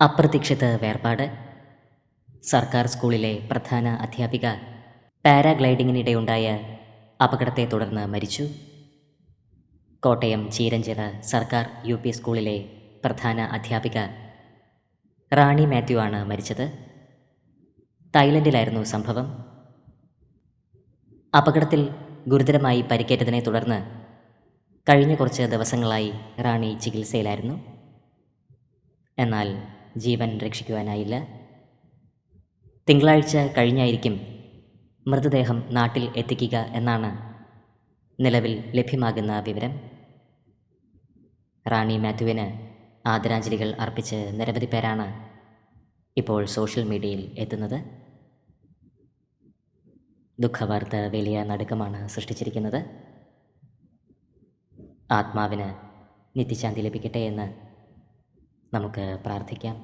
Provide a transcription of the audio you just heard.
അപ്രതീക്ഷിത വേർപാട്. സർക്കാർ സ്കൂളിലെ പ്രധാന അധ്യാപിക പാരാഗ്ലൈഡിങ്ങിനിടെയുണ്ടായ അപകടത്തെ തുടർന്ന് മരിച്ചു. കോട്ടയം ചീരഞ്ചിറ സർക്കാർ യു പി സ്കൂളിലെ പ്രധാന അധ്യാപിക റാണി മാത്യു ആണ് മരിച്ചത്. തായ്ലൻഡിലായിരുന്നു സംഭവം. അപകടത്തിൽ ഗുരുതരമായി പരിക്കേറ്റതിനെ തുടർന്ന് കഴിഞ്ഞ കുറച്ച് ദിവസങ്ങളായി റാണി ചികിത്സയിലായിരുന്നു. എന്നാൽ ജീവൻ രക്ഷിക്കുവാനായില്ല. തിങ്കളാഴ്ച കഴിഞ്ഞായിരിക്കും മൃതദേഹം നാട്ടിൽ എത്തിക്കുക എന്നാണ് നിലവിൽ ലഭ്യമാകുന്ന വിവരം. റാണി മാത്യുവിന് ആദരാഞ്ജലികൾ അർപ്പിച്ച് നിരവധി പേരാണ് ഇപ്പോൾ സോഷ്യൽ മീഡിയയിൽ എത്തുന്നത്. ദുഃഖവാർത്ത വലിയ നടുക്കമാണ് സൃഷ്ടിച്ചിരിക്കുന്നത്. ആത്മാവിന് നിത്യശാന്തി ലഭിക്കട്ടെ എന്ന് നമുക്ക് പ്രാർത്ഥിക്കാം.